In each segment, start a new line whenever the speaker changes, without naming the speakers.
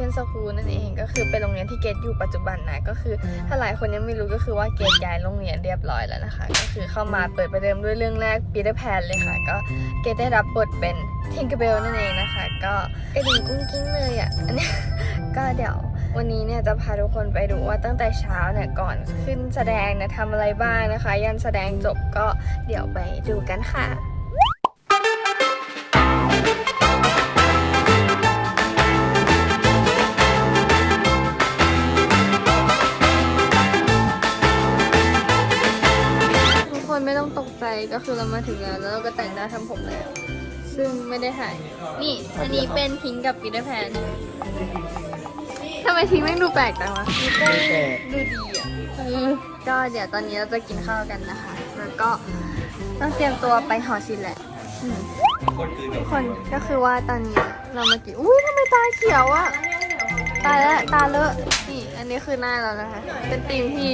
Open School นั่นเองก็คือเป็นโรงเรียนที่เกตอยู่ปัจจุบันนะก็คือถ้าหลายคนยังไม่รู้ก็คือว่าเกตย้ายโรงเรียนเรียบร้อยแล้วนะคะ ก็คือเข้ามาเปิดประเดิมด้วยเรื่องแรก Peter Pan เลยค่ะ ก็เกตได้รับบทเป็น Tinkerbell นั่นเองนะคะ ก็กระดิ่งกุ้งกิ้งเลยอะอันนี้ก็เดี๋ยววันนี้เนี่ยจะพาทุกคนไปดูว่าตั้งแต่เช้าเนี่ยก่อนขึ้นแสดงเนี่ยทำอะไรบ้างนะคะ ยันแสดงจบก็เดี๋ยวไปดูกันค่ะ กใจก็คือเรามาถึงแล้วแล้วเราก็แต่งหน้าทำผมแล้ว ซึ่งไม่ได้ถ่าย นี่ อันนี้เป็นพิงค์กับปีเตอร์แพนทำไมพิงค์ไม่งดูแปลกจังวะปีเตอร์ดูดีอะเออก็เดี๋ยวตอนนี้เราจะกินข้าวกันนะคะ แล้วก็ต้องเตรียมตัวไปหอศิลป์แหละอืมทุกคนก็คือว่าตอนนี้เรามากินอุ้ยทำไมตาเขียวอะตาละตาเลอะนี่อันนี้คือหน้าเรานะคะ เป็นธีมที่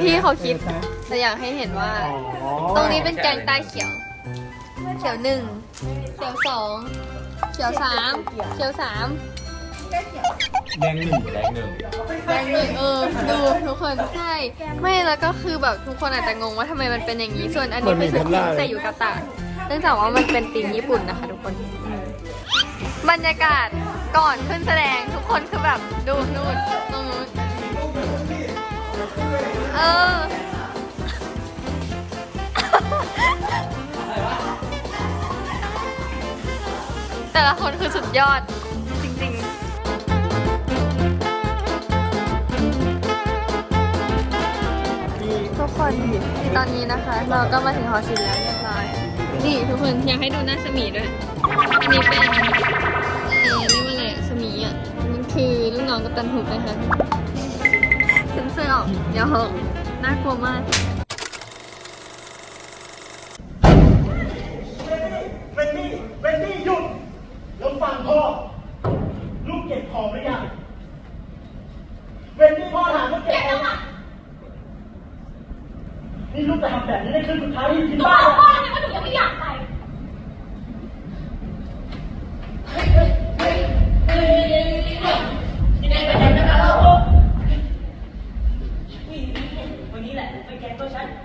พี่เขาคิดแต่อยากให้เห็นว่า ตรงนี้เป็นแกงตาเขียว เขียวหนึ่งเขียวสองเขียวสามเขียวสาม
แดงหนึ่งแดงหนึ่ง
แดงหนึ่งเออดูทุกคนใช่ไม่แล้วก็คือแบบทุกคนอาจจะงงว่าทำไมมันเป็นอย่างนี้ส่วนอันนี้คือชุดที่ใส่อยู่กาตาร์เนื่องจากว่ามันเป็นธีมญี่ปุ่นนะคะ ทุกคนอืมบรรยากาศ ก่อนขึ้นแสดงทุกคนคือแบบดูนู่นตรงนู้นเออ แต่ละคนคือสุดยอดจริงๆทุกคนตอนนี้นะคะ เราก็มาถึงหอศิลป์แล้วเรียบร้อย นี่ทุกคนอยากให้ดูหน้าสมีด้วย อันนี้เป็น ของกัปตันหุบนะคะเซ็นเซอร์ออกเดี๋ยวน่ากลัวมาก
เวนนี่เวนนี่หยุด แล้วฟังพ่อ ลูกเก็บของหรือยังเวนนี่พ่อถามว่าเก็บของนี่ลูกจะทำแบบนี้ได้คืนสุดท้ายที่บ้าน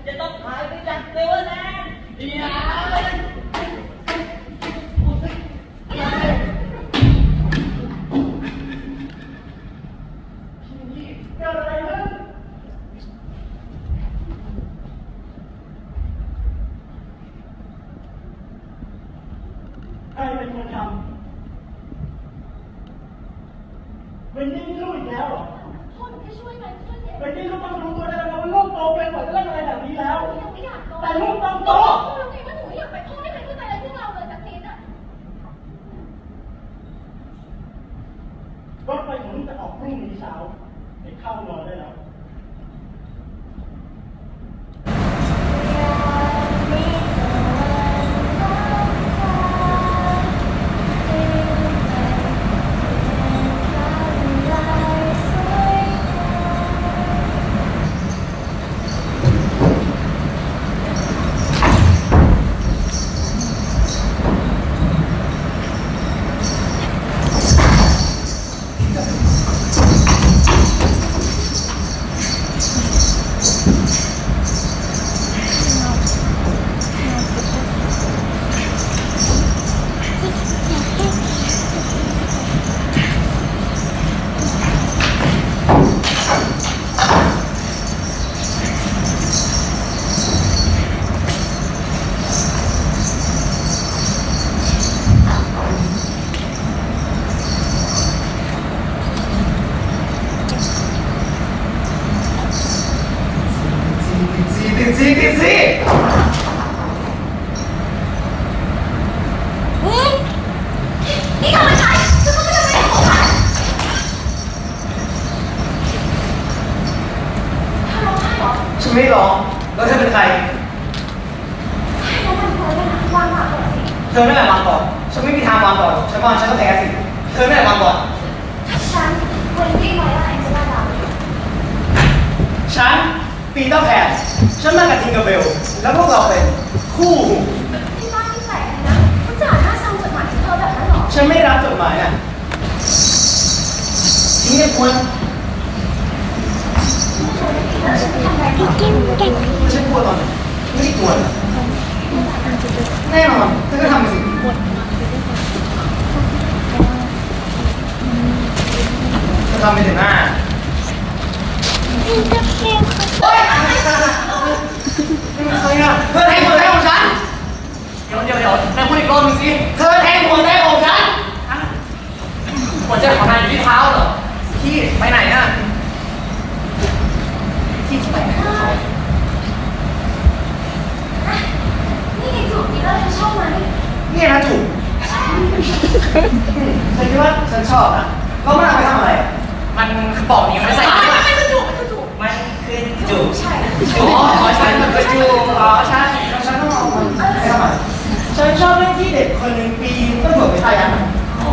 จะต้องหายไปจากเซเว่นแลนด์อย่าเกิดอะไรขึ้นใครเป็นคนทำเวนนี่ไม่รู้อีกแล้วเหรอ
พ่อหนูแค่ช่วยไหมช่วยเด็ก
เวนนี่ก็ต้องรู้ตัวได้แล้ว เป็นกว่าจะเล่นอะไรแบบนี้แล้ว
ยังไม่อยากโต
แต่ลูกต้องโต
พ่อรู้ไงว่าหนูอยากไปพ่อไม่เคยเข้าใจอะไรพวกเราเลยสักนิดอะ
รถไฟของลูกจะออกพรุ่งนี้เช้าไปเข้านอนได้แล้ว
เธอไม่ไหนวางก่อนฉันไม่มีทางวางก่อนฉันวางฉันก็แพ้สิ เธอไม่ไหนวางก่อน
ฉันเวนดี้ไว้แล้วแองเจล่าดาว
ฉันปีเตอร์แพนฉันมากับทิงเกอร์เบล แล้วพวกเราเป็นคู่หู
ที่บ้านที่แตกเลยนะเขาจับฉันไม่รับจดหมายอะทิ้งเนี่ยควรฉันกลัวตอนไหนไม่ได้กลัวนะ แน่นอนเธอก็ทำไปสิเธอทำไปถึงหน้าเฮ้ยนี่มันใครอะเธอแทงหัวแทงของฉัน เดี๋ยวเดี๋ยวเดี๋ยวแม่พูดอีกรอบหนึงสิเธอแทงหัวแทงของฉันหัวใจของนายอยู่ที่เท้าเหรอพี่ไปไหนอะพี่ไปไหน กับเขา
นี่ไงจูบปีเตอร์เธอชอบไหม
เนี่ยนะจุ๋มฉันคิดว่าฉันชอบนะแล้วมันเอาไปทำอะไรอะมันปอกนิ้วไม่ใส่
ไม่ไม่คือจูบมันคือจูบ
มันคือจุ๋ม
ใช่
อ๋อใช่มันคือจุ๋มอ๋อใช่แล้วฉันต้องเอามันไปทำอะไรฉันชอบเล่นที่เด็กคนหนึ่งปีนก็โดดไปใต้ยันอะอ๋อ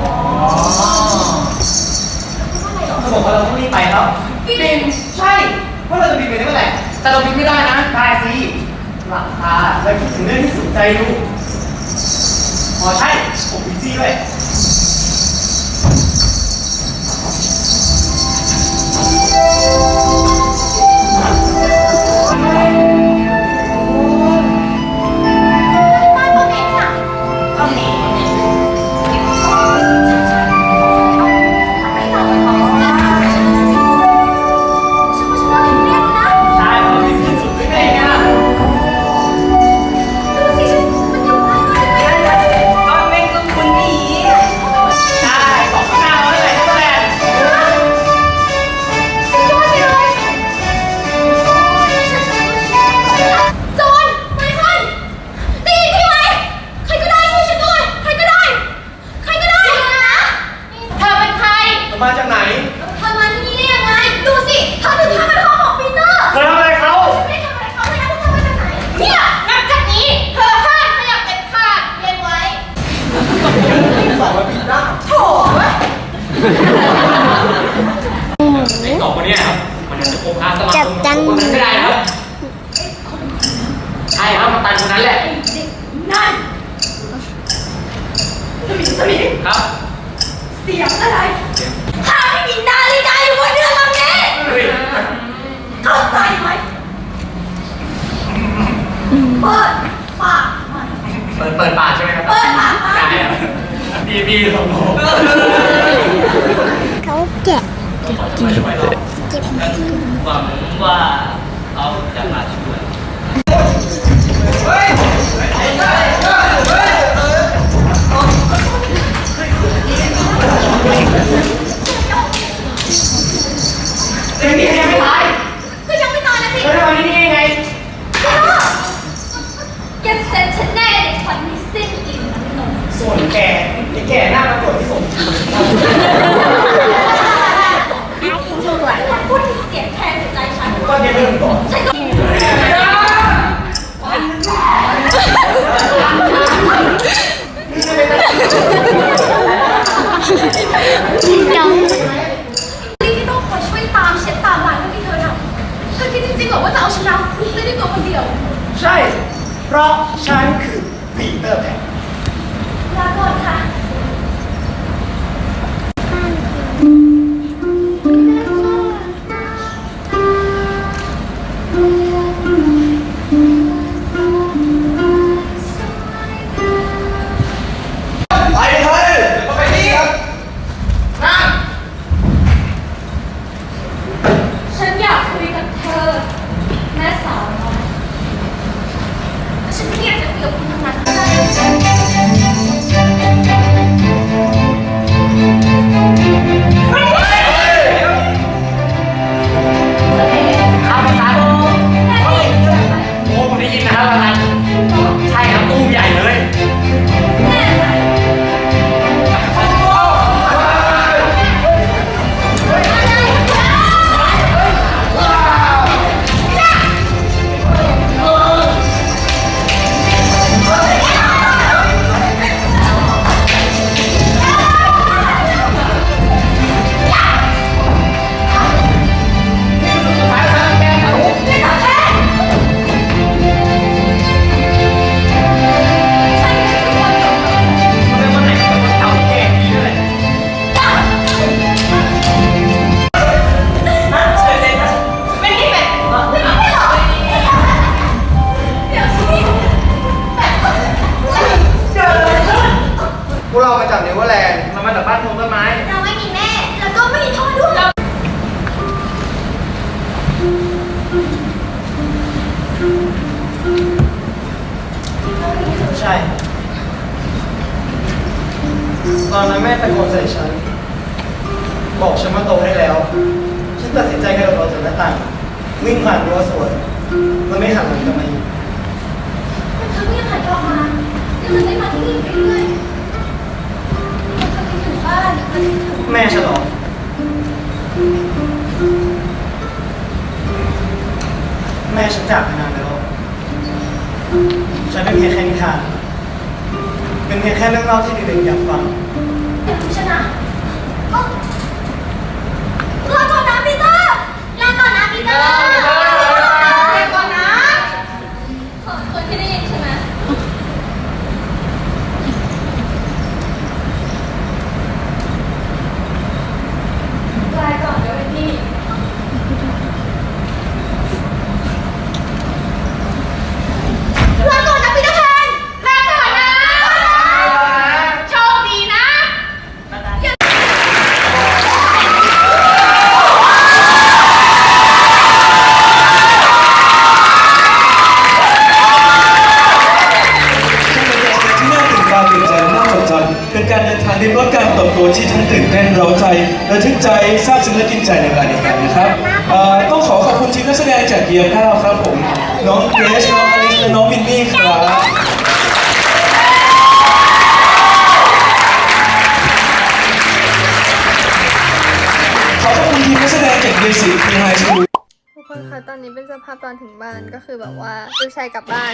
เขาบอกว่าเราต้องรีบไปแล้วบินใช่เพราะเราจะบินไปได้เมื่อไหร่แต่เราบินไม่ได้นะได้สิ หลังคาและคิดถึงเรื่องที่สุดใจดูอ๋อใช่ผมบินซี่ด้วย เปิ
ดปากมา
เปิดเปิดปากใช่ไหมครับ
เปิดปากมา
ได้ครับพี่พี่สมผม
เขาแกะ
ไม่ช่วยหรอกหวังว่าเขาจะมาช่วย
เจา
ก
เน
เวอร์แลนด์เรามาจากบ้านพงต้นไม้
เราไม่มีแม่ แล้วก็ไม่มีพ่อด้วย
ใช่ ตอนนั้นแม่ตะโกนใส่ฉัน บอกฉันว่าโตได้แล้ว ฉันตัดสินใจกระโดดออกจากหน้าต่าง วิ่งผ่านรั้วสวนแล้วไม่หันหลังกลับมาอีก
มันเธอก็ยังหันกลับมาแล้วมันได้มาที่นี่ไปเรื่อย
แม่ฉันเหรอแม่ฉันจากไปนานแล้ว ฉันเป็นเพียงแค่นิทาน เป็นเพียงแค่เรื่องเล่าที่เด็กๆอยากฟัง
อย่าดูฉันนะเอ้าลาก่อนนะปีเตอร์ลาก่อนนะปีเตอร์ลาก่อนนะขอบคนที่ได้ยินใช่ไหม ลาก่อนนะเวนนี่ ลาก่อนนะปีเตอร์แพนลาก่อนนะ โชคดีนะ
ที่น่าตื่นตาตื่นใจและน่าจดจำเป็นการเดินทางริมรถการเติบโตที่ทั้งตื่ นเราใจระทึกใจซาบซึ้งและกินใจในเวลาเดียวกันนะครับต้องขอขอบคุณทีมนักแสดงจากเยียร์เก้าครับผมน้องเกรซน้องอลิซและน้องมินนี่ครับขอขอบคุณทีมนักแสดงจากเยียร์สี่พีไฮสคูล
คนคะตอนนี้เป็นสภาพตอนถึงบ้านก็คือแบบว่าลูกชายกลับบ้าน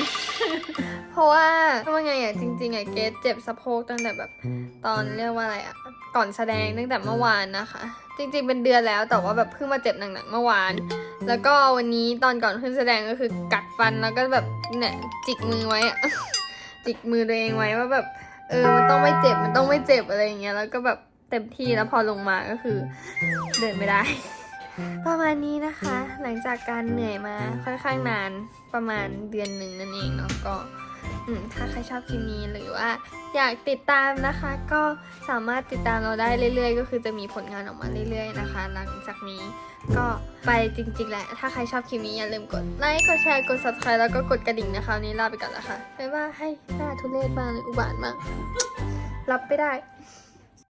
เพราะว่าว่าไงอะจริงๆอะเกดเจ็บสะโพกตั้งแต่แบบตอนเรียกว่าอะไรอะก่อนแสดงตั้งแต่เมื่อวานนะคะ จริงๆเป็นเดือนแล้วแต่ว่าแบบเพิ่งมาเจ็บหนักๆเมื่อวาน แล้วก็วันนี้ตอนก่อนขึ้นแสดงก็คือกัดฟันแล้วก็แบบเนี่ยจิกมือไว้อะจิกมือตัวเองไว้ว่าแบบเออมันต้องไม่เจ็บมันต้องไม่เจ็บอะไรอย่างเงี้ยแล้วก็แบบเต็มที่แล้วพอลงมาก็คือ เดินไม่ได้ ประมาณนี้นะคะ หลังจากการเหนื่อยมาค่อนข้างนานประมาณเดือนหนึ่งนั่นเองเนาะก็อืมถ้าใครชอบคลิปนี้หรือว่าอยากติดตามนะคะ ก็สามารถติดตามเราได้เรื่อย ๆ ก็คือจะมีผลงานออกมาเรื่อย ๆ นะคะ หลังจากนี้ก็ไปจริงๆแหละ ถ้าใครชอบคลิปนี้อย่าลืมกดไลค์กดแชร์กด subscribe แล้วก็กดกระดิ่งนะคะวันนี้ลาไปก่อนแล้วค่ะบ๊ายบายให้หน้าทุเรศมากเลยอุบาทมากรับไม่ได้